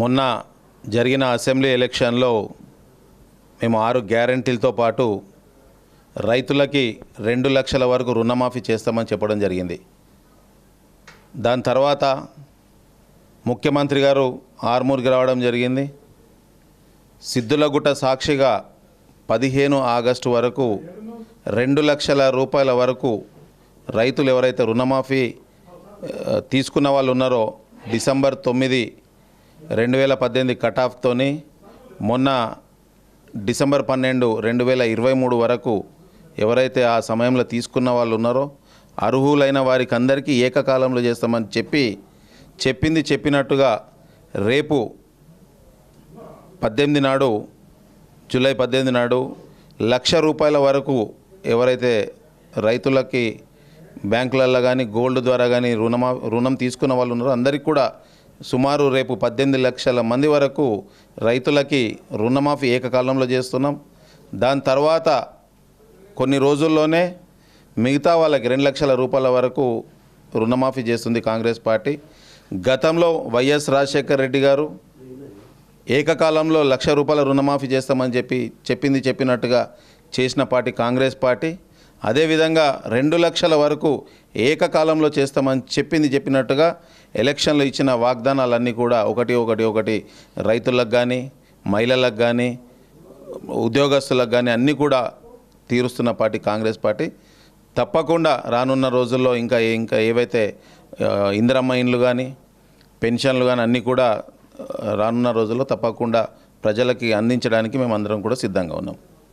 మొన్న జరిగిన అసెంబ్లీ ఎలక్షన్లో మేము ఆరు గ్యారంటీలతో పాటు రైతులకి రెండు లక్షల వరకు రుణమాఫీ చేస్తామని చెప్పడం జరిగింది. దాని తర్వాత ముఖ్యమంత్రి గారు ఆర్మూర్కి రావడం జరిగింది. సిద్ధులగుట్ట సాక్షిగా పదిహేను ఆగస్టు వరకు రెండు లక్షల రూపాయల వరకు రైతులు ఎవరైతే రుణమాఫీ తీసుకున్న వాళ్ళు ఉన్నారో డిసెంబర్ తొమ్మిది రెండు వేల పద్దెనిమిది కటాఫ్తోని మొన్న డిసెంబర్ పన్నెండు రెండు వేల ఇరవై మూడు వరకు ఎవరైతే ఆ సమయంలో తీసుకున్న వాళ్ళు ఉన్నారో అర్హులైన వారికి అందరికీ ఏకకాలంలో చేస్తామని చెప్పి చెప్పింది చెప్పినట్టుగా రేపు పద్దెనిమిది నాడు జూలై పద్దెనిమిది నాడు లక్ష రూపాయల వరకు ఎవరైతే రైతులకి బ్యాంకులలో కానీ గోల్డ్ ద్వారా కానీ రుణమా రుణం తీసుకున్న వాళ్ళు ఉన్నారో అందరికీ కూడా సుమారు రేపు పద్దెనిమిది లక్షల మంది వరకు రైతులకి రుణమాఫీ ఏకకాలంలో చేస్తున్నాం. దాని తర్వాత కొన్ని రోజుల్లోనే మిగతా వాళ్ళకి రెండు లక్షల రూపాయల వరకు రుణమాఫీ చేస్తుంది కాంగ్రెస్ పార్టీ. గతంలో వైఎస్ రాజశేఖర్ రెడ్డి గారు ఏకకాలంలో లక్ష రూపాయల రుణమాఫీ చేస్తామని చెప్పి చెప్పింది చెప్పినట్టుగా చేసిన పార్టీ కాంగ్రెస్ పార్టీ. అదేవిధంగా రెండు లక్షల వరకు ఏకకాలంలో చేస్తామని చెప్పింది చెప్పినట్టుగా ఎలక్షన్లో ఇచ్చిన వాగ్దానాలన్నీ కూడా ఒకటి ఒకటి ఒకటి రైతులకు కానీ మహిళలకు కానీ ఉద్యోగస్తులకు కానీ అన్నీ కూడా తీరుస్తున్న పార్టీ కాంగ్రెస్ పార్టీ. తప్పకుండా రానున్న రోజుల్లో ఇంకా ఇంకా ఏవైతే ఇందిరమ్మ ఇండ్లు కానీ పెన్షన్లు కానీ అన్నీ కూడా రానున్న రోజుల్లో తప్పకుండా ప్రజలకి అందించడానికి మేము అందరం కూడా సిద్ధంగా ఉన్నాం.